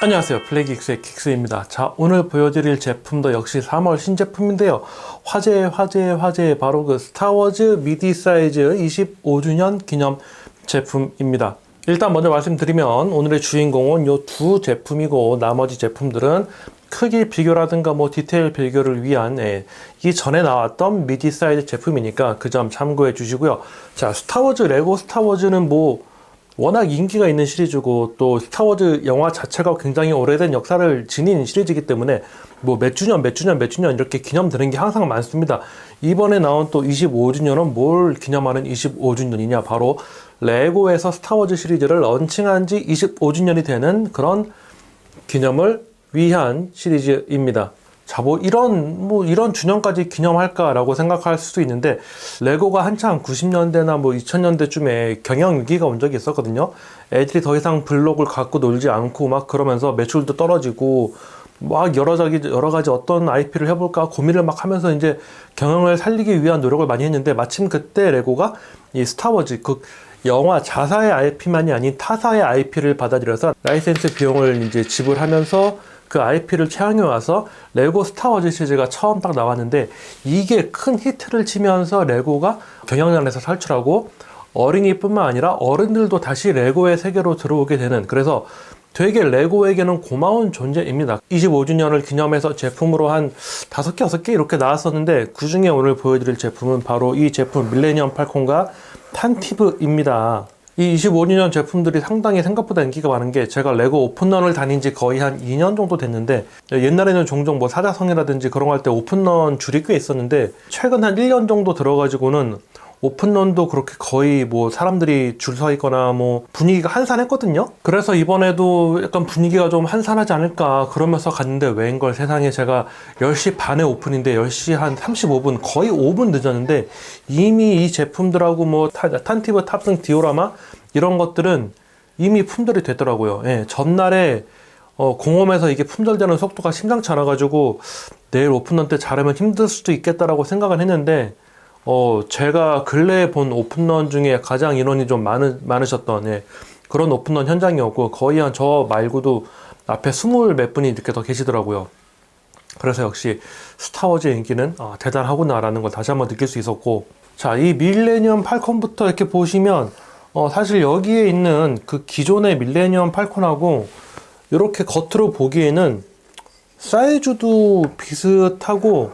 안녕하세요. 플래기익스의 긱스입니다. 자 오늘 보여드릴 제품도 역시 3월 신제품인데요. 화제의 화제의 화제의 바로 그 스타워즈 미디 사이즈 25주년 기념 제품입니다. 일단 먼저 말씀드리면 오늘의 주인공은 이 두 제품이고 나머지 제품들은 크기 비교라든가 뭐 디테일 비교를 위한 예, 이 전에 나왔던 미디 사이즈 제품이니까 그 점 참고해 주시고요. 자 스타워즈 레고 스타워즈는 뭐 워낙 인기가 있는 시리즈고 또 스타워즈 영화 자체가 굉장히 오래된 역사를 지닌 시리즈이기 때문에 뭐 몇 주년 몇 주년 몇 주년 이렇게 기념되는 게 항상 많습니다. 이번에 나온 또 25주년은 뭘 기념하는 25주년이냐 바로 레고에서 스타워즈 시리즈를 런칭한 지 25주년이 되는 그런 기념을 위한 시리즈입니다. 자, 뭐 이런 뭐 이런 주년까지 기념할까라고 생각할 수도 있는데 레고가 한창 90년대나 뭐 2000년대쯤에 경영 위기가 온 적이 있었거든요. 애들이 더 이상 블록을 갖고 놀지 않고 막 그러면서 매출도 떨어지고 막 여러 가지 여러 가지 어떤 IP를 해볼까 고민을 막 하면서 이제 경영을 살리기 위한 노력을 많이 했는데 마침 그때 레고가 이 스타워즈 그 영화 자사의 IP만이 아닌 타사의 IP를 받아들여서 라이센스 비용을 이제 지불하면서 그 IP를 채용해 와서 레고 스타워즈 시리즈가 처음 딱 나왔는데 이게 큰 히트를 치면서 레고가 경영난에서 탈출하고 어린이뿐만 아니라 어른들도 다시 레고의 세계로 들어오게 되는 그래서 되게 레고에게는 고마운 존재입니다. 25주년을 기념해서 제품으로 한 5개, 6개 이렇게 나왔었는데 그 중에 오늘 보여드릴 제품은 바로 이 제품 밀레니엄 팔콘과 탄티브입니다. 이 25주년 제품들이 상당히 생각보다 인기가 많은 게 제가 레고 오픈런을 다닌 지 거의 한 2년 정도 됐는데 옛날에는 종종 뭐 사자성이라든지 그런 거 할 때 오픈런 줄이 꽤 있었는데 최근 한 1년 정도 들어가지고는 오픈런도 그렇게 거의 뭐 사람들이 줄 서 있거나 뭐 분위기가 한산했거든요. 그래서 이번에도 약간 분위기가 좀 한산하지 않을까 그러면서 갔는데 웬걸 세상에 제가 10시 반에 오픈인데 10시 한 35분 거의 5분 늦었는데 이미 이 제품들하고 뭐 타- 탄티브 탑승 디오라마 이런 것들은 이미 품절이 됐더라고요. 예, 전날에 어, 공홈에서 이게 품절되는 속도가 심상치 않아가지고 내일 오픈런 때 잘하면 힘들 수도 있겠다라고 생각을 했는데 어, 제가 근래에 본 오픈런 중에 가장 인원이 좀 많으, 많으셨던, 예, 그런 오픈런 현장이었고, 거의 한 저 말고도 앞에 스물 몇 분이 이렇게 더 계시더라고요. 그래서 역시 스타워즈의 인기는 아, 대단하구나라는 걸 다시 한번 느낄 수 있었고, 자, 이 밀레니엄 팔콘부터 이렇게 보시면, 어, 사실 여기에 있는 그 기존의 밀레니엄 팔콘하고, 이렇게 겉으로 보기에는 사이즈도 비슷하고,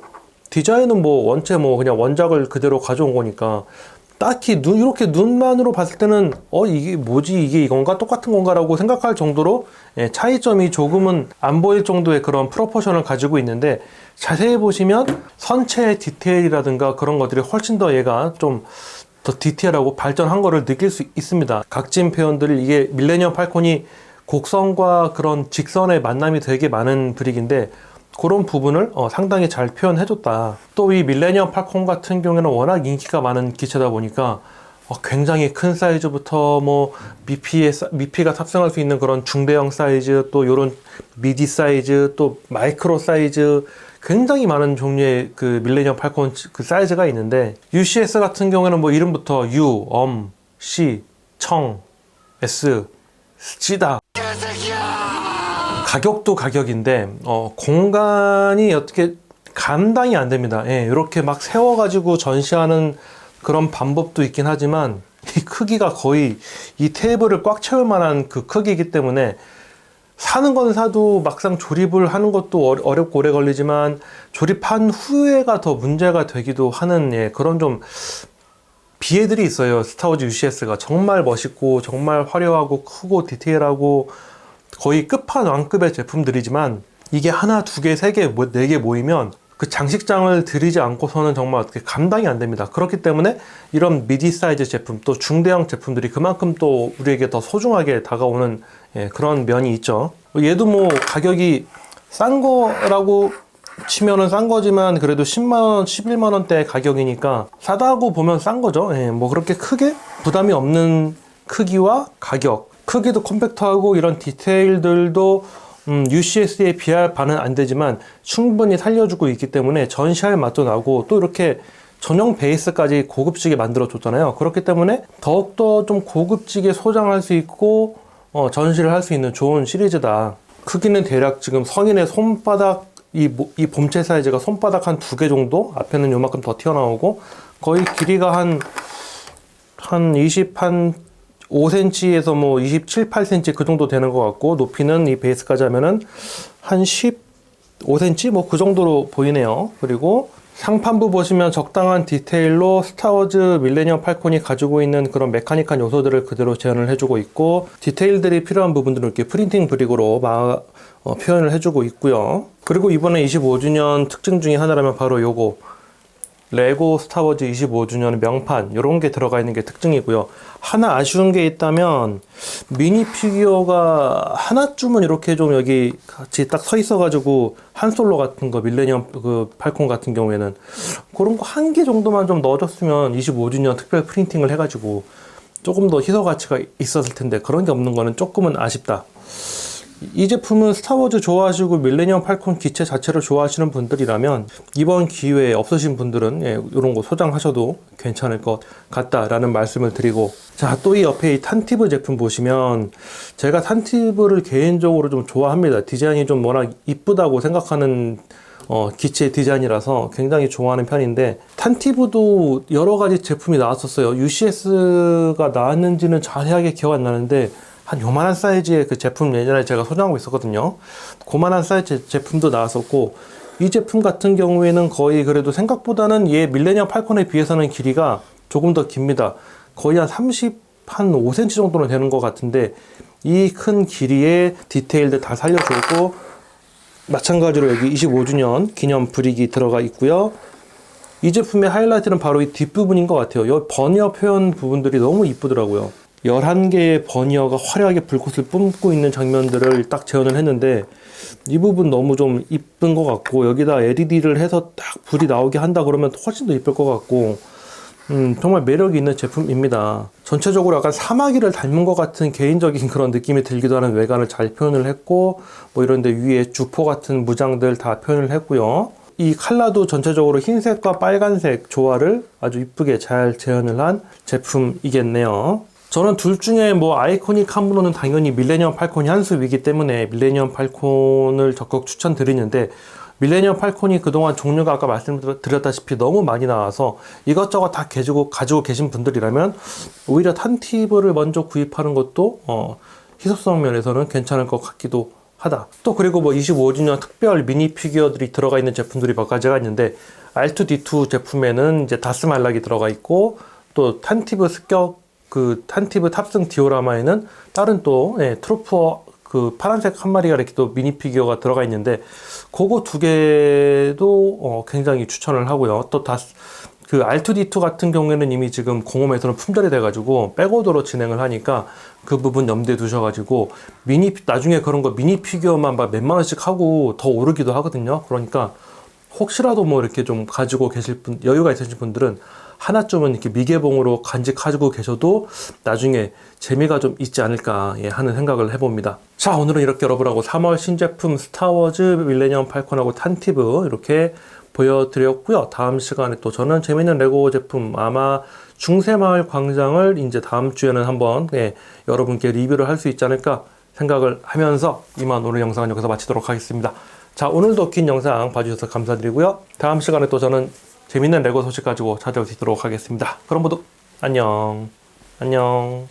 디자인은 뭐 원체 뭐 그냥 원작을 그대로 가져온 거니까 딱히 눈 이렇게 눈만으로 봤을 때는 어 이게 뭐지 이게 이건가 똑같은 건가라고 생각할 정도로 예, 차이점이 조금은 안 보일 정도의 그런 프로포션을 가지고 있는데 자세히 보시면 선체 디테일이라든가 그런 것들이 훨씬 더 얘가 좀 더 디테일하고 발전한 거를 느낄 수 있습니다. 각진 표현들을 이게 밀레니엄 팔콘이 곡선과 그런 직선의 만남이 되게 많은 브릭인데 그런 부분을 어, 상당히 잘 표현해줬다. 또 이 밀레니엄 팔콘 같은 경우에는 워낙 인기가 많은 기체다 보니까 어, 굉장히 큰 사이즈부터 뭐 미피의 사- 미피가 탑승할 수 있는 그런 중대형 사이즈 또 요런 미디 사이즈 또 마이크로 사이즈 굉장히 많은 종류의 그 밀레니엄 팔콘 그 사이즈가 있는데 UCS 같은 경우에는 뭐 이름부터 U, 엄, C, 청, S, 찌다 가격도 가격인데 어, 공간이 어떻게 감당이 안 됩니다. 예, 이렇게 막 세워가지고 전시하는 그런 방법도 있긴 하지만 이 크기가 거의 이 테이블을 꽉 채울 만한 그 크기이기 때문에 사는 건 사도 막상 조립을 하는 것도 어렵고 오래 걸리지만 조립한 후에가 더 문제가 되기도 하는 예, 그런 좀 비애들이 있어요. 스타워즈 UCS가 정말 멋있고 정말 화려하고 크고 디테일하고 거의 끝판왕급의 제품들이지만 이게 하나, 두 개, 세 개, 네 개 모이면 그 장식장을 들이지 않고서는 정말 어떻게 감당이 안 됩니다. 그렇기 때문에 이런 미디 사이즈 제품 또 중대형 제품들이 그만큼 또 우리에게 더 소중하게 다가오는 예, 그런 면이 있죠. 얘도 뭐 가격이 싼 거라고 치면은 싼 거지만 그래도 10만원, 11만원대 가격이니까 싸다고 보면 싼 거죠. 예, 뭐 그렇게 크게 부담이 없는 크기와 가격. 크기도 컴팩트하고 이런 디테일들도 음, UCS에 비할 바는 안 되지만 충분히 살려주고 있기 때문에 전시할 맛도 나고 또 이렇게 전용 베이스까지 고급지게 만들어 줬잖아요. 그렇기 때문에 더욱더 좀 고급지게 소장할 수 있고 어, 전시를 할 수 있는 좋은 시리즈다. 크기는 대략 지금 성인의 손바닥 이, 모- 이 본체 사이즈가 손바닥 한 두 개 정도 앞에는 요만큼 더 튀어나오고 거의 길이가 한 한 20, 한 5cm에서 뭐 27, 8cm 그 정도 되는 것 같고 높이는 이 베이스까지 하면은 한 15cm 뭐 그 정도로 보이네요. 그리고 상판부 보시면 적당한 디테일로 스타워즈 밀레니엄 팔콘이 가지고 있는 그런 메카닉한 요소들을 그대로 재현을 해주고 있고 디테일들이 필요한 부분들을 이렇게 프린팅 브릭으로 마- 어, 표현을 해주고 있고요. 그리고 이번에 25주년 특징 중에 하나라면 바로 요거 레고 스타워즈 25주년 명판 이런 게 들어가 있는 게 특징이고요. 하나 아쉬운 게 있다면 미니 피규어가 하나쯤은 이렇게 좀 여기 같이 딱 서 있어가지고 한 솔로 같은 거 밀레니엄 그 팔콘 같은 경우에는 그런 거 한 개 정도만 좀 넣어줬으면 25주년 특별 프린팅을 해가지고 조금 더 희소 가치가 있었을 텐데 그런 게 없는 거는 조금은 아쉽다. 이 제품은 스타워즈 좋아하시고 밀레니엄 팔콘 기체 자체를 좋아하시는 분들이라면 이번 기회에 없으신 분들은 예, 이런 거 소장하셔도 괜찮을 것 같다라는 말씀을 드리고 자 또 이 옆에 이 탄티브 제품 보시면 제가 탄티브를 개인적으로 좀 좋아합니다. 디자인이 좀 워낙 이쁘다고 생각하는 어, 기체 디자인이라서 굉장히 좋아하는 편인데 탄티브도 여러 가지 제품이 나왔었어요. UCS가 나왔는지는 자세하게 기억 안 나는데 한 요만한 사이즈의 그 제품 예전에 제가 소장하고 있었거든요. 그만한 사이즈 제품도 나왔었고 이 제품 같은 경우에는 거의 그래도 생각보다는 얘 밀레니엄 팔콘에 비해서는 길이가 조금 더 깁니다. 거의 한 30, 한 5cm 정도는 되는 것 같은데 이 큰 길이의 디테일들 다 살려주고 마찬가지로 여기 25주년 기념 브릭이 들어가 있고요. 이 제품의 하이라이트는 바로 이 뒷부분인 것 같아요. 이 버니어 표현 부분들이 너무 이쁘더라고요. 11개의 버니어가 화려하게 불꽃을 뿜고 있는 장면들을 딱 재현을 했는데 이 부분 너무 좀 이쁜 것 같고 여기다 LED를 해서 딱 불이 나오게 한다 그러면 훨씬 더 이쁠 것 같고 음, 정말 매력이 있는 제품입니다. 전체적으로 약간 사마귀를 닮은 것 같은 개인적인 그런 느낌이 들기도 하는 외관을 잘 표현을 했고, 뭐 이런데 위에 주포 같은 무장들 다 표현을 했고요. 이 컬러도 전체적으로 흰색과 빨간색 조화를 아주 이쁘게 잘 재현을 한 제품이겠네요. 저는 둘 중에 뭐 아이코닉한 분은 당연히 밀레니엄 팔콘이 한 수이기 때문에 밀레니엄 팔콘을 적극 추천드리는데 밀레니엄 팔콘이 그동안 종류가 아까 말씀드렸다시피 너무 많이 나와서 이것저것 다 가지고, 가지고 계신 분들이라면 오히려 탄티브를 먼저 구입하는 것도 어, 희소성 면에서는 괜찮을 것 같기도 하다. 또 그리고 뭐 25주년 특별 미니 피규어들이 들어가 있는 제품들이 몇 가지가 있는데 R2D2 제품에는 이제 다스 말락이 들어가 있고 또 탄티브 습격 그 탄티브 탑승 디오라마에는 다른 또 예, 트로퍼 그 파란색 한 마리가 이렇게 또 미니 피규어가 들어가 있는데 그거 두 개도 어, 굉장히 추천을 하고요. 또 다스 그 R2D2 같은 경우에는 이미 지금 공홈에서는 품절이 돼가지고 백오더로 진행을 하니까 그 부분 염두에 두셔가지고 미니 나중에 그런 거 미니 피규어만 막 몇만 원씩 하고 더 오르기도 하거든요. 그러니까 혹시라도 뭐 이렇게 좀 가지고 계실 분 여유가 있으신 분들은 하나쯤은 이렇게 미개봉으로 간직하고 계셔도 나중에 재미가 좀 있지 않을까 예, 하는 생각을 해봅니다. 자 오늘은 이렇게 여러분하고 3월 신제품 스타워즈 밀레니엄 팔콘하고 탄티브 이렇게 보여드렸고요. 다음 시간에 또 저는 재밌는 레고 제품 아마 중세마을 광장을 이제 다음 주에는 한번 예, 여러분께 리뷰를 할 수 있지 않을까 생각을 하면서 이만 오늘 영상은 여기서 마치도록 하겠습니다. 자 오늘도 긴 영상 봐주셔서 감사드리고요. 다음 시간에 또 저는 재밌는 레고 소식 가지고 찾아오도록 하겠습니다. 그럼 모두 안녕 안녕